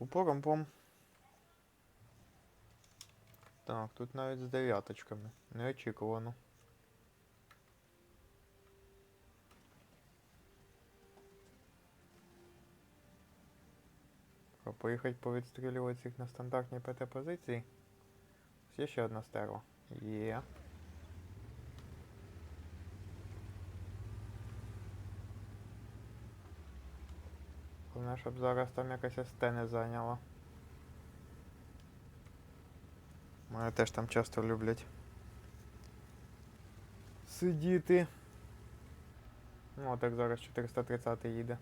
Пупором-пом. Так, тут навіть з дев'яточками. Неочікувано. Поїхати повідстрілювати їх на стандартній ПТ позиції. Є ще одна стерва. Є. Головне, щоб зараз там якась СТ не зайняла. Мене теж там часто люблять. Сидіти. Ну, так зараз 430 їде.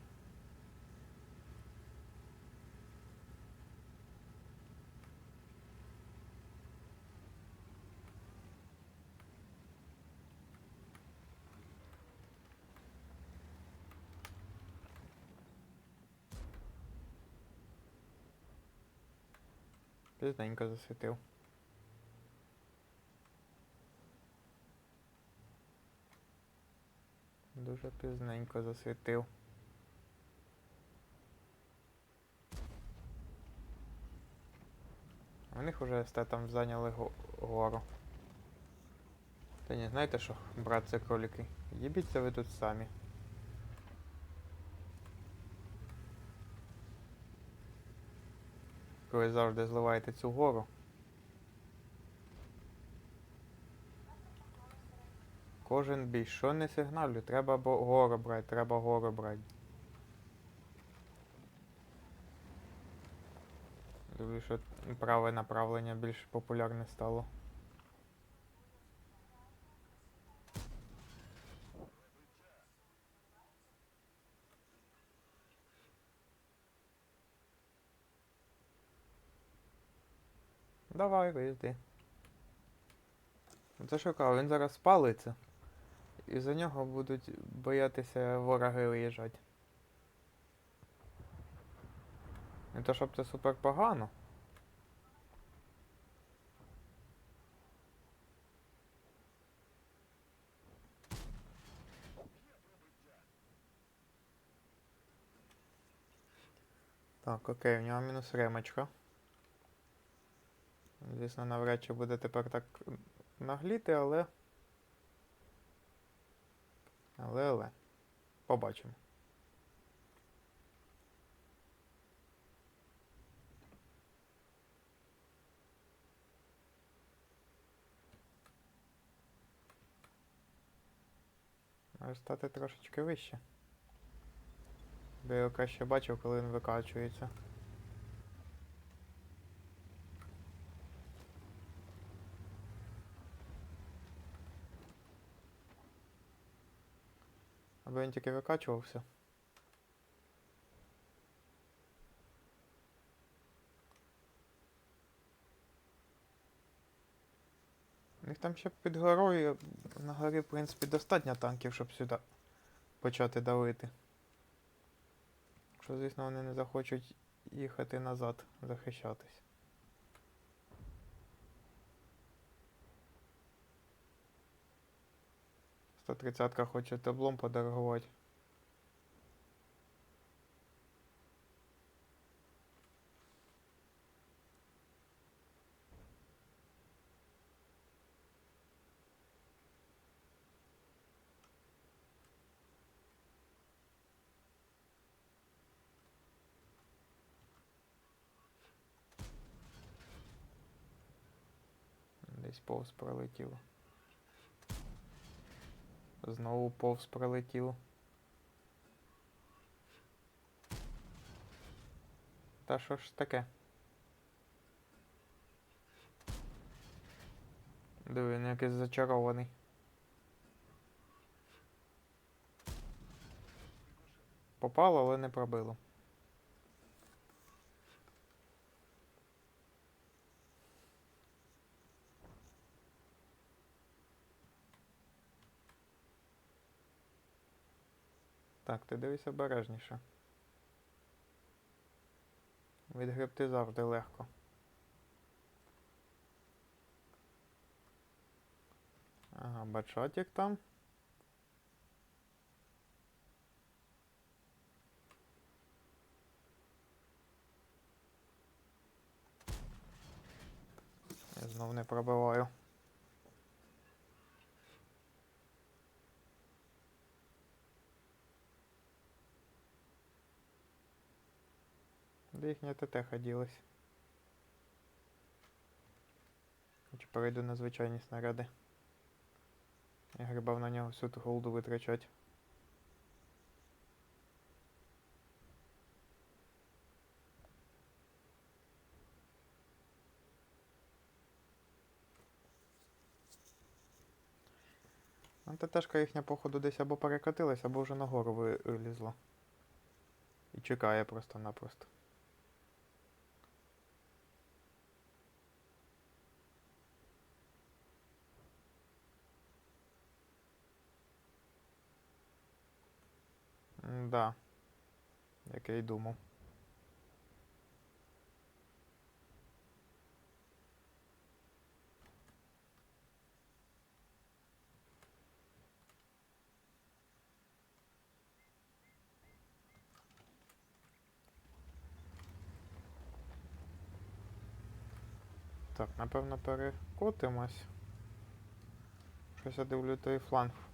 Пізненько засвітив. Дуже пізненько засвітив. У них уже СТ там зайняли го- гору. Та ні, знаєте що, брат, це кролики. Їбіться ви тут самі. Ви завжди зливаєте цю гору. Кожен бій, що не сигналю, треба гору брати, треба гору брати. Дивлюсь, що праве направлення більш популярне стало. Давай, виїзди. Ну, Це кажу, він зараз спалиться. І за нього будуть боятися вороги виїжджати. Не то щоб це супер погано. Так, окей, у нього мінус ремочка. Звісно, навряд чи буде тепер так нагліти, але. Але, але. Побачимо. Може стати трошечки вище. Бо я краще бачив, коли він викачується. Аби він тільки викачувався. У них там ще під горою на горі, в принципі, достатньо танків, щоб сюди почати давити. Якщо, звісно, вони не захочуть їхати назад, захищатись. Сто тридцятка хоче таблом подорогувати. Десь повз пролетіло. Знову повз пролетіло. Та що ж таке? Диви, він якийсь зачарований. Попало, але не пробило. Так, ти дивись обережніше. Відгребти завжди легко. Ага, бачатик там. Я знов не пробиваю. Їхня ТТ ходілась? Чи перейду на звичайні снаряди? Я грибав на нього всю ту голду витрачать. Ну, ТТшка їхня, походу, десь або перекатилась, або вже нагору ви- вилізла. І чекає просто-напросто. Да. Як я й думав. Так, напевно, перекотимось. Щось я дивлю, той фланг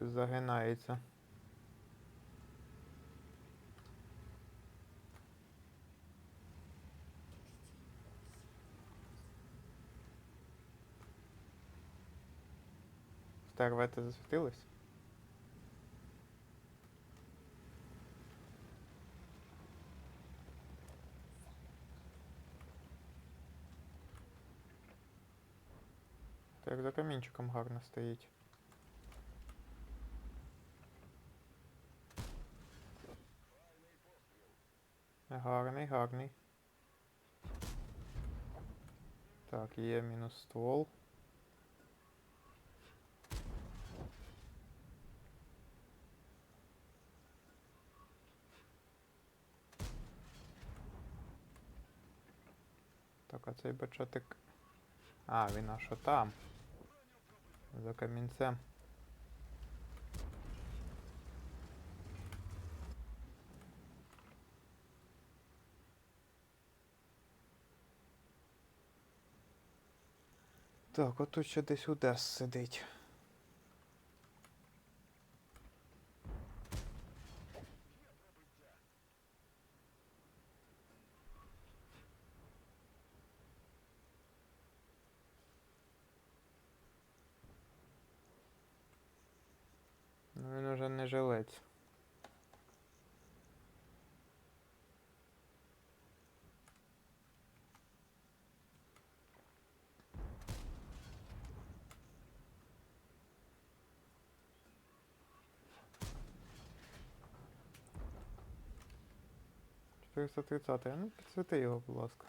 загинається. Стервети засвітились? Так, за камінчиком гарно стоїть. Гарний, гарний. Так, є мінус ствол. Так, а цей бачатик. А, він аж там. За камінцем. Так, отут ще десь Удес сидить. Ну він уже не жилець. Чотириста тридцятий. Ну, підсвіти його, будь ласка.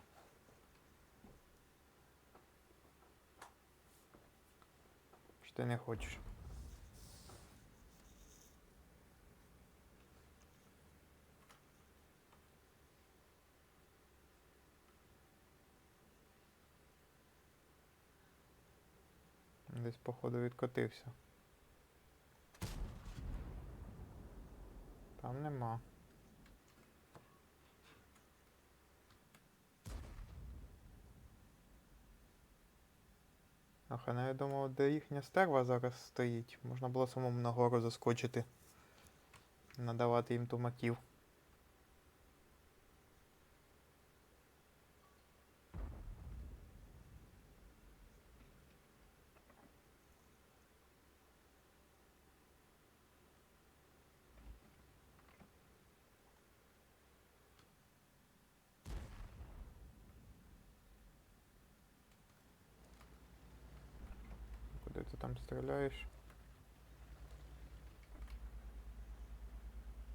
Чи ти не хочеш? Десь, походу, відкотився. Там нема. Ах, а я думав, де їхня стерва зараз стоїть. Можна було самому нагору заскочити. Надавати їм тумаків. Куди ти там стріляєш?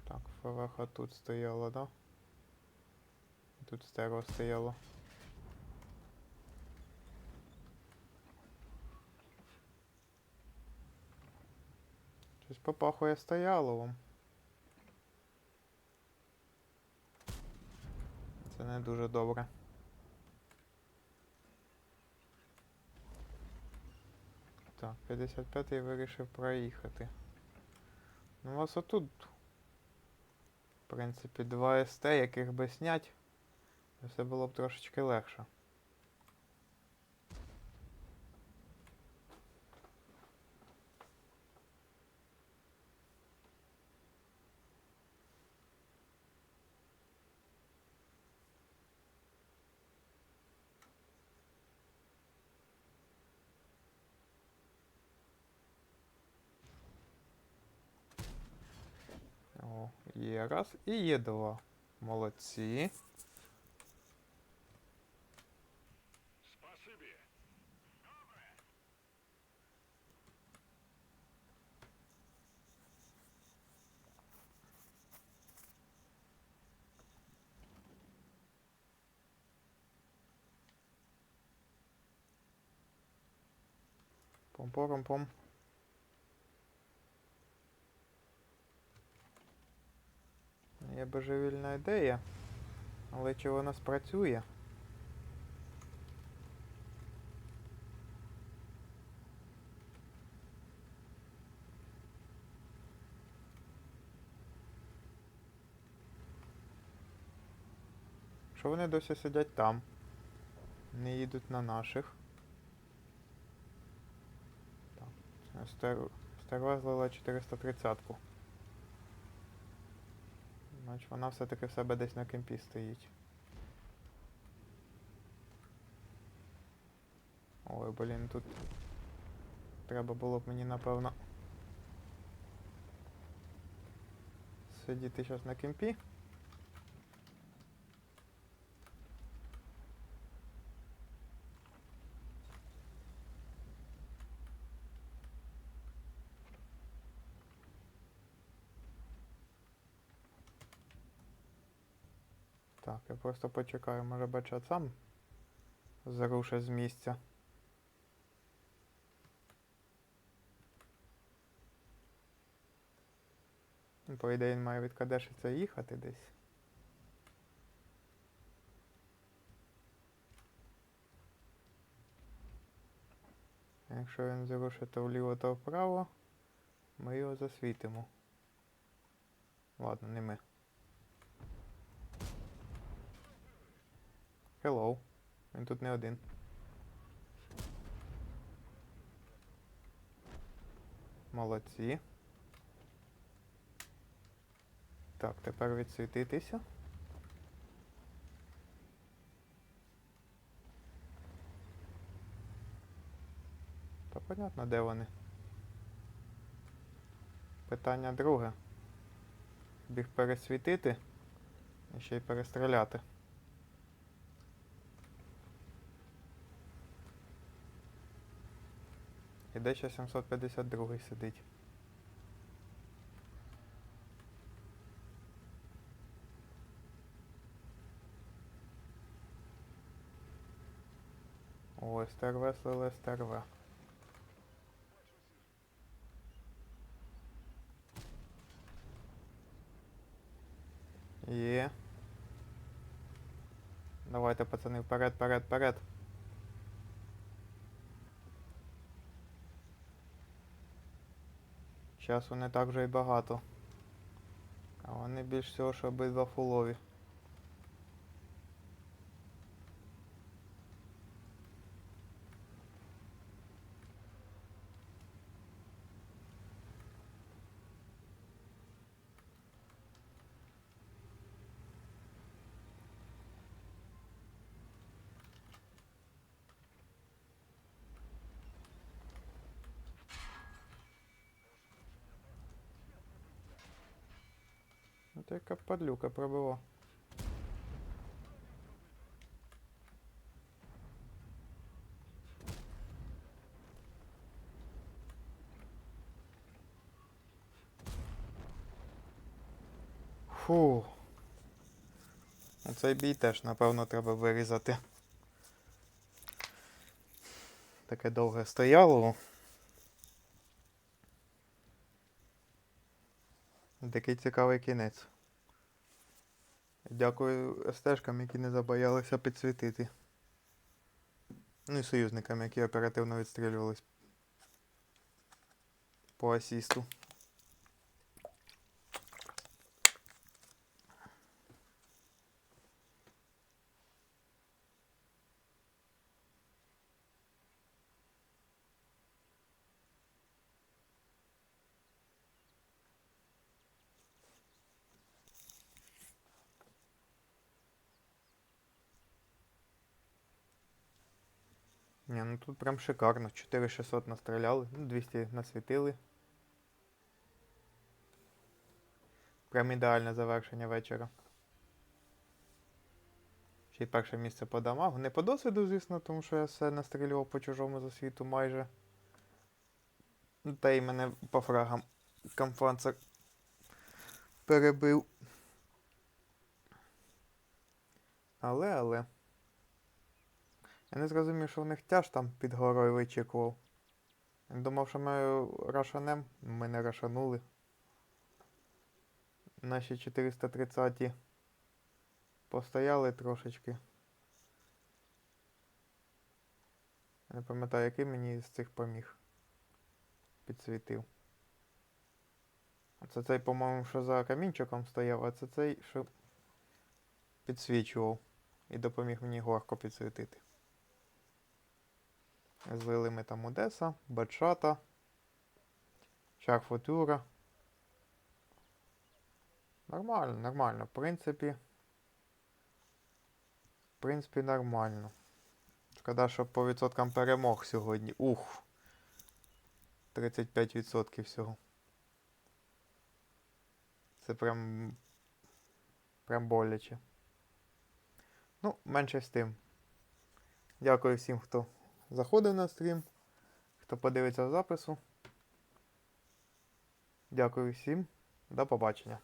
Так, фараха тут стояла, да? Тут стерва стояла. Щось попахує стояловом. Це не дуже добре. Так, 55-й вирішив проїхати. Ну, у вас отут, в принципі, два СТ, яких би снять, все було б трошечки легше. Є раз і є два. Молодці. Пом-пором-пом. Є божевільна ідея, але чи вона спрацює? Що вони досі сидять там? Не їдуть на наших. Так, стер... стерва злила 430-ку. Значить вона все-таки в себе десь на кемпі стоїть. Ой, блін, тут треба було б мені, напевно. Сидіти зараз на кемпі. Так, я просто почекаю, може бачат сам зарушить з місця. По ідеї він має відкадешиться їхати десь. Якщо він зарушить то вліво, то вправо, ми його засвітимо. Ладно, не ми. Hello. Він тут не один. Молодці. Так, тепер відсвітитися. Та понятно, де вони. Питання друге. Біг пересвітити і ще й перестріляти. І де ще 752 сидить. О, СТРВ, слили СТРВ. Є. Давайте, пацани, вперед, вперед, вперед. Часу не так вже й багато. А вони більш всього, що обидва фулові. Ну то яка падлюка пробила. Фу. Цей бій теж, напевно, треба вирізати. Таке довге стояло. Такий цікавий кінець. Дякую стежкам, які не забоялися підсвітити. Ну і союзникам, які оперативно відстрілювались по асісту. Тут прям шикарно. 4600 настріляли, ну 200 насвітили. Прям ідеальне завершення вечора. Ще й перше місце по дамагу. Не по досвіду, звісно, тому що я все настрілював по чужому засвіту майже. Ну, Та й мене по фрагам камфанцер перебив. Але, але. Я не зрозумів, що в них тяж там під горою вичікував. Думав, що ми рашанем, ми не рашанули. Наші 430-ті постояли трошечки. Не пам'ятаю, який мені з цих поміг. Підсвітив. Це цей, по-моєму, що за камінчиком стояв, а це цей, що підсвічував. І допоміг мені горко підсвітити. Злили ми там Одеса, Бачата, Шарфутура. Нормально, нормально. В принципі. В принципі, нормально. Шкода, що по відсоткам перемог сьогодні. Ух. 35% всього. Це прям. Прям боляче. Ну, менше з тим. Дякую всім, хто заходив на стрім, хто подивиться запису. Дякую всім. До побачення.